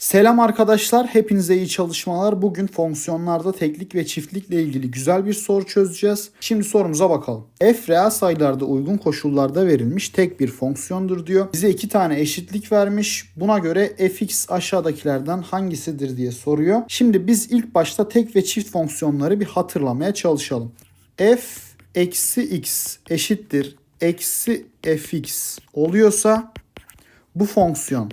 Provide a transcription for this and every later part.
Selam arkadaşlar, hepinize iyi çalışmalar. Bugün fonksiyonlarda teklik ve çiftlikle ilgili güzel bir soru çözeceğiz. Şimdi sorumuza bakalım. F reel sayılarda uygun koşullarda verilmiş tek bir fonksiyondur diyor. Bize iki tane eşitlik vermiş. Buna göre fx aşağıdakilerden hangisidir diye soruyor. Şimdi biz ilk başta tek ve çift fonksiyonları bir hatırlamaya çalışalım. f eksi x eşittir eksi fx oluyorsa bu fonksiyon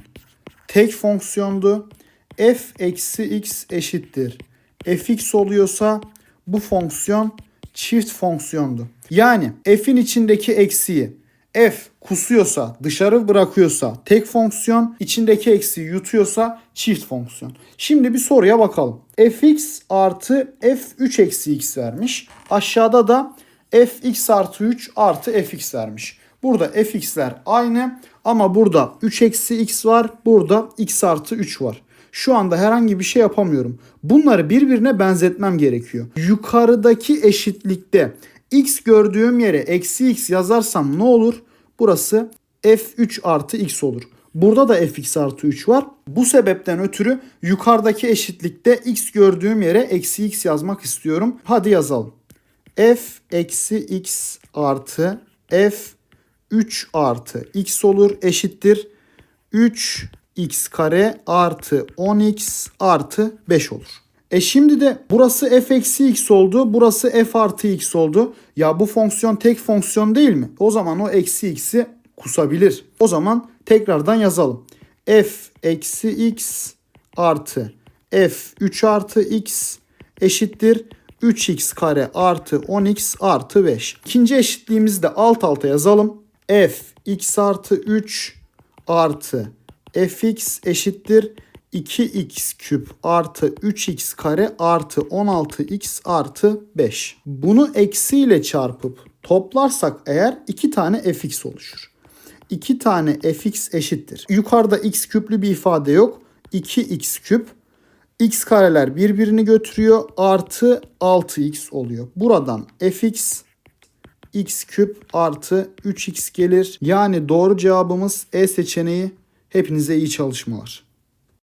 tek fonksiyondu. f eksi x eşittir. fx oluyorsa bu fonksiyon çift fonksiyondu. Yani f'in içindeki eksiği f kusuyorsa, dışarı bırakıyorsa tek fonksiyon, içindeki eksiği yutuyorsa çift fonksiyon. Şimdi bir soruya bakalım. fx artı f3 eksi x vermiş. Aşağıda da fx artı 3 artı fx vermiş. Burada fx'ler aynı ama burada 3 eksi x var. Burada x artı 3 var. Şu anda herhangi bir şey yapamıyorum. Bunları birbirine benzetmem gerekiyor. Yukarıdaki eşitlikte x gördüğüm yere eksi x yazarsam ne olur? Burası f3 artı x olur. Burada da fx artı 3 var. Bu sebepten ötürü yukarıdaki eşitlikte x gördüğüm yere eksi x yazmak istiyorum. Hadi yazalım. f eksi x artı f 3 artı x olur eşittir 3x kare artı 10x artı 5 olur. E şimdi de burası f eksi x oldu. Burası f artı x oldu. Ya bu fonksiyon tek fonksiyon değil mi? O zaman o eksi x'i kusabilir. O zaman tekrardan yazalım. f eksi x artı f 3 artı x eşittir 3x kare artı 10x artı 5. İkinci eşitliğimizi de alt alta yazalım. F x artı 3 artı fx eşittir 2x küp artı 3x kare artı 16x artı 5. Bunu eksiyle çarpıp toplarsak eğer 2 tane fx oluşur. 2 tane fx eşittir. Yukarıda x küplü bir ifade yok. 2x küp x kareler birbirini götürüyor artı 6x oluyor. Buradan fx x küp artı 3x gelir. Yani doğru cevabımız E seçeneği. Hepinize iyi çalışmalar.